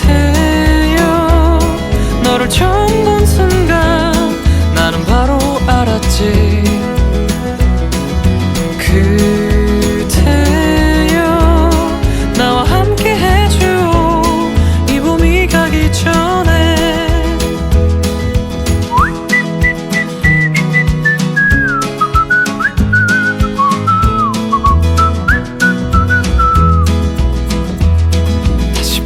그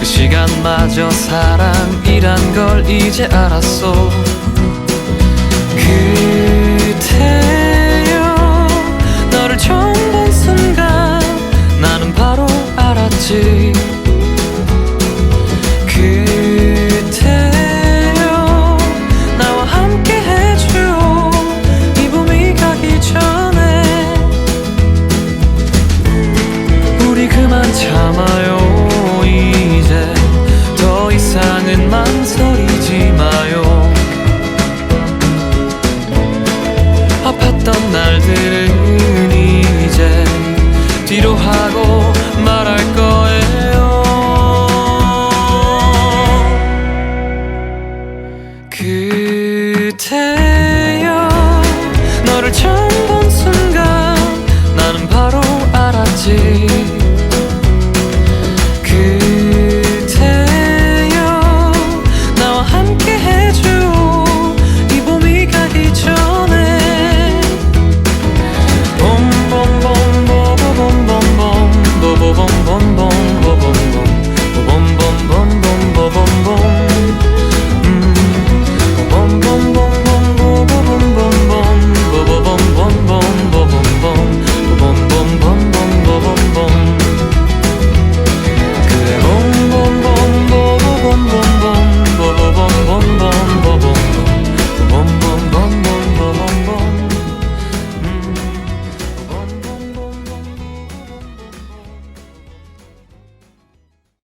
그 시간마저 사랑이란 걸 이제 알았어 그대 뒤로 하고 말할 것 bom bom bom